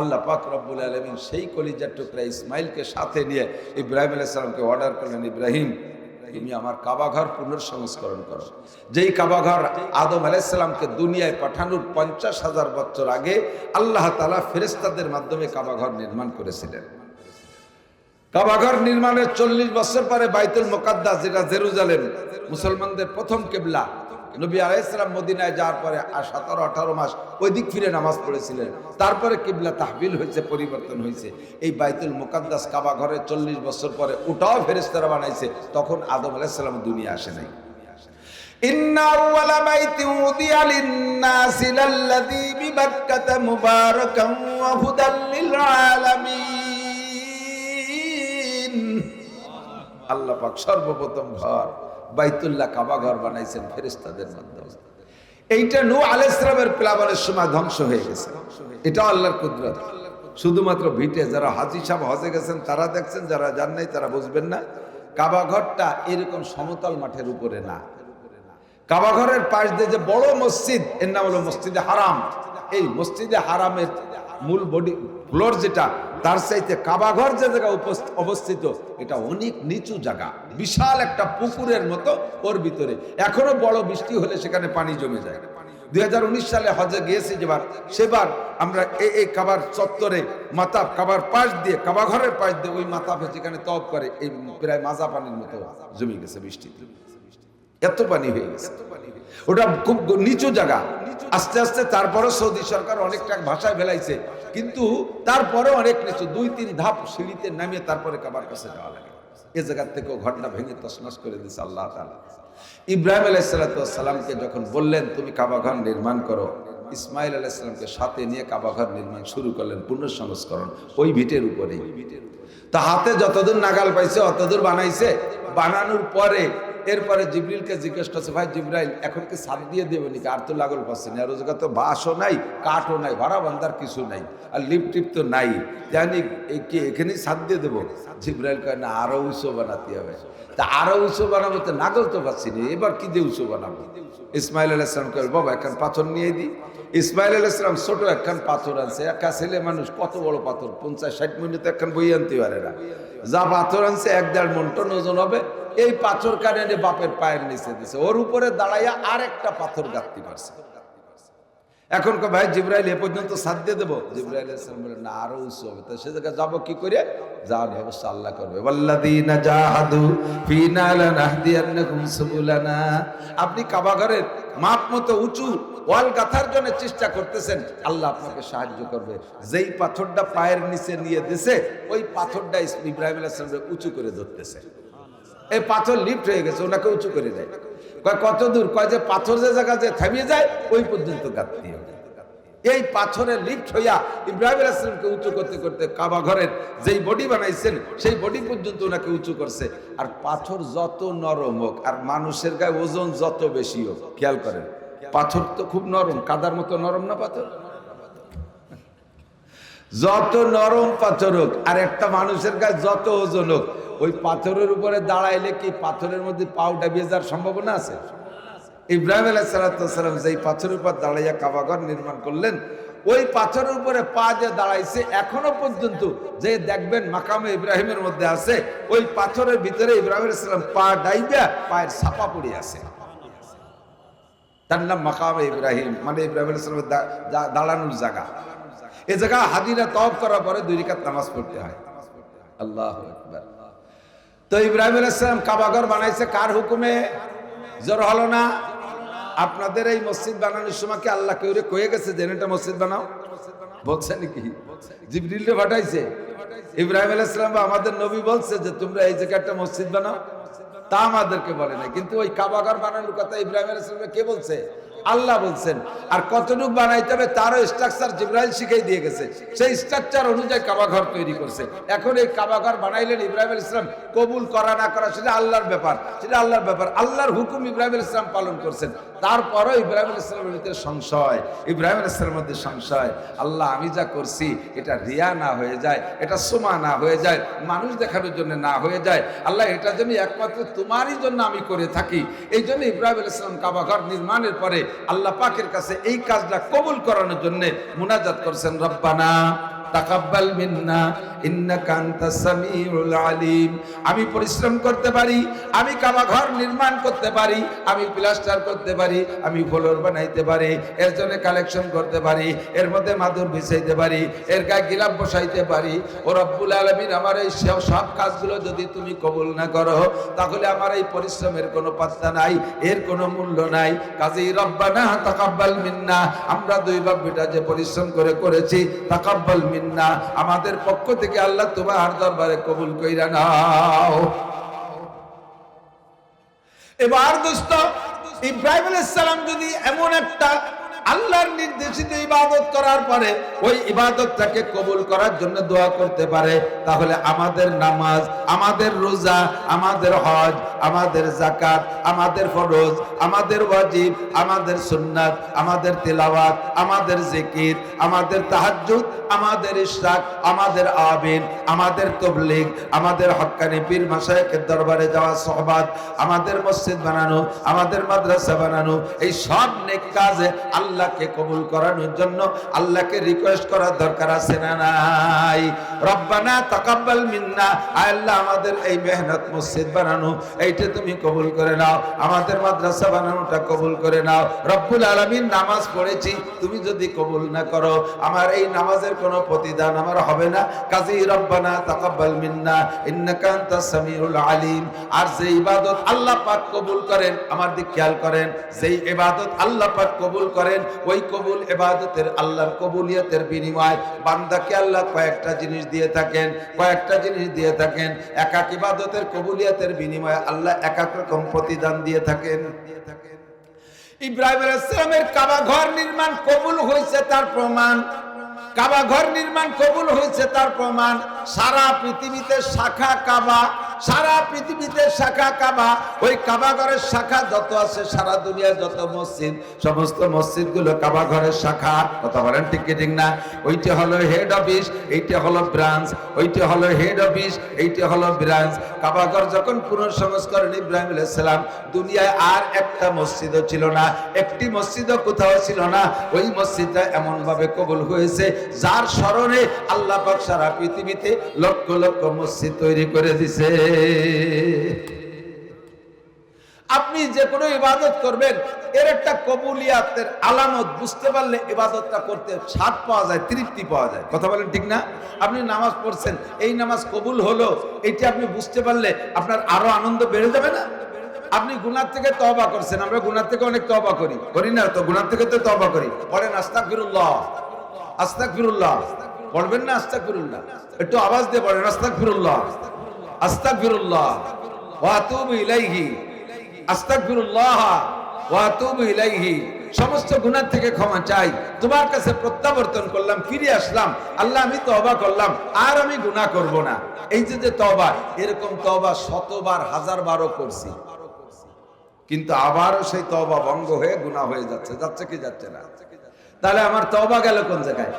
আল্লাহ পাক রব্বুল আলমিন সেই কলিজার টুকরা ইসমাইলকে সাথে নিয়ে ইব্রাহিম আলাইসালামকে অর্ডার করলেন, ইব্রাহিম, তুমি আমার কাবাঘর পুনর্সংস্করণ করো। যেই কাবাঘর আদম আলাইসালামকে দুনিয়ায় পাঠানোর পঞ্চাশ হাজার বছর আগে আল্লাহ তালা ফেরেস্তাদের মাধ্যমে কাবাঘর নির্মাণ করেছিলেন। কাবাঘর নির্মাণের চল্লিশ বছর পরে বাইতুল মোকাদ্দাস, যেটা জেরুজালেম, মুসলমানদের প্রথম কেবলা নবী আলাইসালাম মদিনায় যাওয়ার পরে আর সতেরো আঠারো মাস ওই দিক ফিরে নামাজ পড়েছিলেন তারপরে কিবলা তাহবিল হয়েছে পরিবর্তন হয়েছে এই বাইতুল মোকাদ্দাস কাবা ঘরে চল্লিশ বছর পরে ওটাও ফেরেস্তারা বানাইছে তখন আদম আলাইসালাম দুনিয়া আসে নাই إن أول بيت وضع للناس للذي ببكة مباركا وهدى للعالمين আল্লাহ পাক সর্বপ্রথম ঘর বাইতুল্লাহ কাবা ঘর বানাইছেন ফেরেস্তাদের মাধ্যমে এইটা নূ আলাইসলামের প্লাবনের সময় ধ্বংস হয়ে গেছে। এটা আল্লাহর কুদরত। শুধুমাত্র ভিটে যারা হাজি সাহেব হজে গেছেন, তারা দেখছেন, যারা জান নাই, তারা বুঝবেন না। কাবা ঘরটা এরকম সমতল মাঠের উপরে না। কাবা ঘরের পাশ দিয়ে যে বড় মসজিদ, এর নাম হলো মসজিদে হারাম। এই মসজিদে হারামের মূল বডি ফ্লোর যেটা, তার চাইতে কাবাঘর যে জায়গা অবস্থিত, এটা অনেক নিচু জায়গা, বিশাল একটা পুকুরের মতো ওর ভিতরে। এখনও বড় বৃষ্টি হলে সেখানে পানি জমে যায়। দুই হাজার উনিশ সালে হজে গিয়েছি যেবার, সেবার আমরা এই এই কাবার চত্বরে মাতাব, কাবার পাশ দিয়ে, কাবাঘরের পাশ দিয়ে ওই মাতাবে যেখানে তপ করে, এই প্রায় মাজা পানির মতো জমে গেছে বৃষ্টিতে। এত পানি হয়ে গেছে। ওটা খুব নিচু জায়গা। আস্তে আস্তে তারপরে সৌদি সরকার অনেকটা ভাষায় ফেলাইছে। কিন্তু তারপরে অনেক নিচু দুই, তিন ধাপ সিঁড়িতে নামিয়ে তারপরে কাবার কাছে যাওয়া লাগে। এ জায়গার থেকেও ঘটনা ভেঙে তসনস করে দিয়েছে আল্লাহ তাআলা। ইব্রাহিম আলাইসালামকে যখন বললেন, তুমি কাবাঘর নির্মাণ করো। ইসমাইল আলাইসালামকে সাথে নিয়ে কাবাঘর নির্মাণ শুরু করলেন, পুনঃসংস্করণ, ওই ভিটের উপরেই। তা হাতে যতদূর নাগাল পাইছে, অতদূর বানাইছে। বানানোর পরে এরপরে জিবরিলকে জিজ্ঞেস করছে, ভাই জিব্রাইল, এখন কি সাত দিয়ে দেবে নাকি? আর তো লাগল পাচ্ছে না আর তো বাঁশও নাই, কাঠও নাই, ভাড়া বান্ধার কিছু নাই, আর লিপ টিপ তো নাই। জানি কি এখানেই সাত দিয়ে দেবো? জিব্রাইল কয়, না আরও উঁচু বানাতে হবে। তা আরও উঁচু বানাবো তো নাগল তো পাচ্ছি না, এবার কি দিয়ে উঁচু বানাবো? ইসমাইল আলাইসলাম কয়, বাবা একখান পাথর নিয়ে দিই ইসমাইল আলাইসলাম ছোট একখান পাথর আনছে একা ছেলে মানুষ কত বড় পাথর, পঞ্চাশ ষাট মিনিট একখান বই আনতে পারে না। যা পাথর আনছে, এক দেড় মন টন ওজন হবে। এই পাথর কানে এনে বাপের পায়ের নিচে দিছে। ওর উপরে দাঁড়াইয়া আর একটা পাথর গাঁথতে পারছে এখন ভাই, জিব্রাইল এ পর্যন্ত সাথ দিয়ে দেবো? জিব্রাইল বলেন না, আরও উঁচু হবে। তো সে জায়গায় যাব কি করে? যাওয়ার ব্যবস্থা আল্লাহ করবে। আপনি কাবা ঘরের মাপ মতো উঁচু ওয়াল গাথার জন্য চেষ্টা করতেছেন, আল্লাহ আপনাকে সাহায্য করবে। যেই পাথরটা পায়ের নিচে নিয়ে দিছে, ওই পাথরটা ইব্রাহিম আলাইহিস সালাম উঁচু করে ধরতেছে। এই পাথর লিফট হয়ে গেছে, ওনাকে উঁচু করে দেয়। কয়, কত দূর? কয়, যে পাথর যে জায়গা যে থামিয়ে যায়, ওই পর্যন্ত গাঁথতে হবে। এই পাথরে লিফট হইয়া ইব্রাহিম আলাইসলামকে উঁচু করতে করতে কাবা ঘরের যেই বডি বানাইছেন, সেই বডি পর্যন্ত ওনাকে উঁচু করছে। আর পাথর যত নরম হোক, আর মানুষের গায়ে ওজন যত বেশি হোক, খেয়াল করেন, পাথর তো খুব নরম, কাদার মতো নরম না পাথর? যত নরম পাথর হোক, আর একটা মানুষের গায়ে যত ওজন হোক ওই পাথরের উপরে দাঁড়াইলে কি পাথরের মধ্যে পাও ডাবিয়ে যাওয়ার সম্ভাবনা আছে? ইব্রাহিম আলাইসালাম যেই পাথরের উপর দাঁড়াইয়া কাবাঘর নির্মাণ করলেন, ওই পাথরের উপরে পা যে দাঁড়াইছে এখনও পর্যন্ত যে দেখবেন মাকামে ইব্রাহিমের মধ্যে আছে, ওই পাথরের ভিতরে ইব্রাহিম আলাইসালাম পা ডাইবা পায়ের ছাপা পড়ে আছে। তার নাম মাকামে ইব্রাহিম মানে ইব্রাহিম আলাইসালামের দাঁড়ানোর জায়গা। এ জায়গা হাজিরা তফ করার পরে দুই রিকাত নামাজ পড়তে হয়। আল্লাহ একবার তো ইব্রাহিম আলাইসালাম কাবাগর বানাইছে কার হুকুমে? জোর হলো না? আপনাদের এই মসজিদ বানানোর সময় কি আল্লাহ কেউ কয়ে গেছে যে এটা মসজিদ বানাও? বলছে নাকি? জিবরিলে পাঠাইছে। ইব্রাহিম আলাইসালাম বা আমাদের নবী বলছে যে তোমরা এই জায়গায় একটা মসজিদ বানাও। তা আমাদেরকে বলে না কিন্তু ওই কাবাগর বানানোর কথা ইব্রাহিম আলাইসালামকে কে বলছে? আল্লাহ বলছেন, আর কতটুক বানাইতে হবে তারও স্ট্রাকচার জিব্রাইল শিখাই দিয়ে গেছে। সেই স্ট্রাকচার অনুযায়ী কাবাঘর তৈরি করছে। এখন এই কাবাঘর বানাইলেন ইব্রাহিম ইসলাম কবুল করা না করা সেটা আল্লাহর ব্যাপার, সেটা আল্লাহর ব্যাপার। আল্লাহর হুকুম ইব্রাহিম ইসলাম পালন করছেন। তারপরও ইব্রাহিম ইসলামের ভিতরে সংশয়, ইব্রাহিম ইসলামের মধ্যে সংশয়, আল্লাহ আমি যা করছি এটা রিয়া না হয়ে যায়, এটা সোমা না হয়ে যায়, মানুষ দেখানোর জন্য না হয়ে যায়, আল্লাহ এটা যেন একমাত্র তোমারই জন্য আমি করে থাকি। এই জন্য ইব্রাহিম ইসলাম কাবাঘর নির্মাণের পরে আল্লাহ পাকের কাছে এই কাজটা কবুল করানোর জন্য মুনাজাত করছেন, রব্বানা তাকাব্বাল মিন্না, ইন্নাকা আনতাস সামিউল আলিম। আমি পরিশ্রম করতে পারি, আমি কাবা ঘর নির্মাণ করতে পারি, আমি প্লাস্টার করতে পারি, আমি ফ্লোর বানাইতে পারি, এর জন্য কালেকশন করতে পারি, এর মধ্যে মাদুর বিছাইতে পারি, এর গায়ে গিলাপ বসাইতে পারি। ও রব্বুল আলমিন, আমার এই সব কাজগুলো যদি তুমি কবুল না করো, তাহলে আমার এই পরিশ্রমের কোনো পাত্তা নাই, এর কোনো মূল্য নাই। কাজেই রব্বানা তাকাব্বাল মিন্না, আমরা দুই বাপ বেটা যে পরিশ্রম করে করেছি, তাকাব্বাল মিন্না আমাদের পক্ষ থেকে আল্লাহ তোমার দরবারে কবুল কইরা নাও। এবার দোস্ত, ইব্রাহিম আলাইহিস সালাম যদি এমন একটা আল্লাহর নির্দেশিত ইবাদত করার পরে ওই ইবাদতটাকে কবুল করার জন্য দোয়া করতে পারে, তাহলে আমাদের নামাজ, আমাদের রোজা, আমাদের হজ, আমাদের জাকাত আমাদের ফরজ, আমাদের ওয়াজিব, আমাদের সুন্নাত, আমাদের তেলাওয়াত, আমাদের জিকির, আমাদের তাহাজ্জুদ, আমাদের ইশরাক, আমাদের আবিন, আমাদের তবলিগ, আমাদের হক্কানি পীর মাসায়েকের দরবারে যাওয়া সহবাদ আমাদের মসজিদ বানানো, আমাদের মাদ্রাসা বানানো, এই সব নেক কাজে আল্লাহকে কবুল করানোর জন্য আল্লাহকে রিকোয়েস্ট করার দরকার আছে না নাই? রব্বানা তাকাব্বাল মিন্না। আল্লাহ, আমাদের এই মেহনত মসজিদ বানানো, এইটা তুমি কবুল করে নাও। আমাদের মাদ্রাসা বানানোটা কবুল করে নাও। রব্বুল আলামিন, নামাজ পড়েছি, তুমি যদি কবুল না করো, আমার এই নামাজের কোনো প্রতিদান আমার হবে না। কাজী রব্বানা তাকাব্বাল মিন্না, ইন্নাকা আনতাস সামিউল আলিম। আর যে ইবাদত আল্লাহ পাক কবুল করেন, আমার দিক খেয়াল করেন, যেই ইবাদত আল্লাহ পাক কবুল করেন ওই কবুল ইবাদতের আল্লাহর কবুলিয়তের বিনিময় বান্দাকে আল্লাহ কয়েকটা জিনিস দিয়ে থাকেন, কয়েকটা জিনিস দিয়ে থাকেন। এক এক ইবাদতের কবুলিয়তের বিনিময়ে আল্লাহ এক এক রকম প্রতিদান দিয়ে থাকেন। দিয়ে থাকেন ইব্রাহিম কাবা ঘর নির্মাণ কবুল হয়েছে তার প্রমাণ। কাবা ঘর নির্মাণ কবুল হয়েছে তার প্রমাণ। সারা পৃথিবীতে শাখা কাবা সারা পৃথিবীতে শাখা কাবা, ওই কাবা ঘরের শাখা যত আছে, সারা দুনিয়ার যত মসজিদ, সমস্ত মসজিদগুলো কাবা ঘরের শাখা। কথা বলেন ঠিক ঠিক না? ওইটা হলো হেড অফিস এইটা হলো ব্রাঞ্চ ওইটা হলো হেড অফিস এইটা হলো ব্রাঞ্চ কাবা ঘর যখন পুনঃসংস্করণ ইব্রাহিম সালাম, দুনিয়ায় আর একটা মসজিদও ছিল না, একটি মসজিদও কোথাও ছিল না। ওই মসজিদটা এমন ভাবে কবুল হয়েছে, যার স্মরণে আল্লাহ সারা পৃথিবীতে লক্ষ লক্ষ মসজিদ তৈরি করে দিছে। আপনি যে কোনো ইবাদত করবেন, এর একটা কবুলিয়াতের আলামত বুঝতে পারলে ইবাদতটা করতে স্বাদ পাওয়া যায়, তৃপ্তি পাওয়া যায়। কথা বলেন ঠিক না? আপনি নামাজ পড়ছেন, এই নামাজ কবুল হলো, এইটা আপনি বুঝতে পারলে আপনার আরও আনন্দ বেড়ে যাবে না? আপনি গুনার থেকে তবা করছেন, আমরা গুনার থেকে অনেক তবা করি। করি না তো? গুনার থেকে তো তবা করি। পড়েন আস্তাক ফিরুল্লাহ আস্তাক ফিরুল্লাহ পড়বেন না আস্তাক ফিরুল্লাহ একটু আওয়াজ দিয়ে পড়েন আস্তাক ফিরুল্লাহ সমস্ত গুনাহ থেকে ক্ষমা চাই। তোমার কাছে প্রত্যাবর্তন করলাম, ফিরে আসলাম। আল্লাহ, আমি তওবা করলাম, আর আমি গুনাহ করব না। এই যে যে তওবা, এরকম তওবা শতবার হাজার বারও করছি। কিন্তু আবারও সেই তওবা ভঙ্গ হয়ে গুনাহ হয়ে যাচ্ছে যাচ্ছে কি যাচ্ছে না? তাহলে আমার তওবা গেল কোন জায়গায়?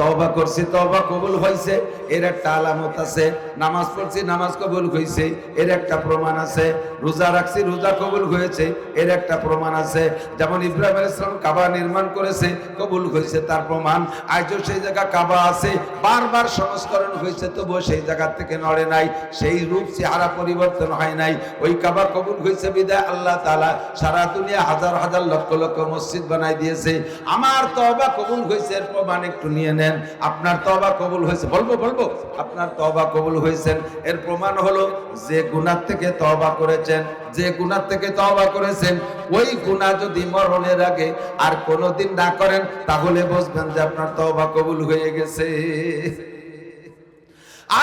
তওবা করছি, তওবা কবুল হয়েছে এর একটা আলামত আছে। নামাজ পড়ছি, নামাজ কবুল হয়েছে এর একটা প্রমাণ আছে। রোজা রাখছি, রোজা কবুল হয়েছে, এর একটা প্রমাণ আছে। যেমন ইব্রাহিম আলাইহিস সালাম কাবা নির্মাণ করেছে, কবুল হয়েছে তার প্রমাণ। আজও সেই জায়গা কাবা আছে, বারবার সংস্করণ হয়েছে, তবুও সেই জায়গা থেকে নড়ে নাই। সেই রূপ, চেহারা পরিবর্তন হয় নাই। ওই কাবা কবুল হয়েছে বিদায় আল্লাহ তাআলা সারা দুনিয়া হাজার হাজার লক্ষ লক্ষ মসজিদ বানাই দিয়েছে। আমার তওবা কবুল হয়েছে, এর প্রমাণ একটু নিয়ে নেন। আপনার তওবা কবুল হয়েছে, বলব বলব। আপনার তওবা কবুল হয়েছেন এর প্রমাণ হলো যে গুনাহ থেকে তওবা করেছেন, যে গুনাহ থেকে তওবা করেছেন, ওই গুনাহ যদি মরণের আগে আর কোনোদিন না করেন, তাহলে বুঝবেন যে আপনার তওবা কবুল হয়ে গেছে।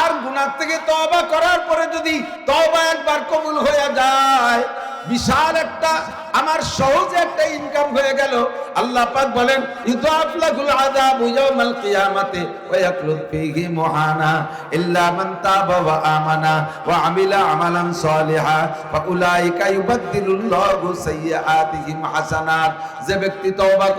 আর গুনার থেকে তওবা করার পরে যদি তওবা একবার কবুল হয়ে যায়, বিশাল একটা আমার সহজে একটা ইনকাম হয়ে গেল। আল্লাহ পাক বলেন যে ব্যক্তি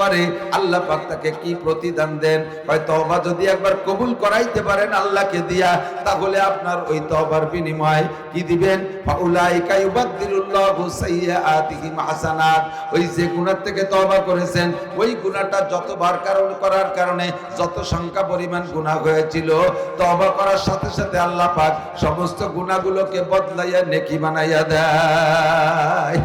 করে, আল্লাহ পাক তাকে কি প্রতিদান দেন? হয় যদি একবার কবুল করাইতে পারেন আল্লাহকে দিয়া, তাহলে আপনার ওই তওবার বিনিময় কি দিবেন? ফাউলাইকা হাসানাত, ওই যে গুনার থেকে তওবা করেছেন, ওই গুনাহটা যতবার কারণ করার কারণে যত সংখ্যা পরিমাণ গুনাহ হয়েছিল, তওবা করার সাথে সাথে আল্লাহ পাক সমস্ত গুনাহগুলোকে বদলাইয়া নেকি বানাইয়া দেয়।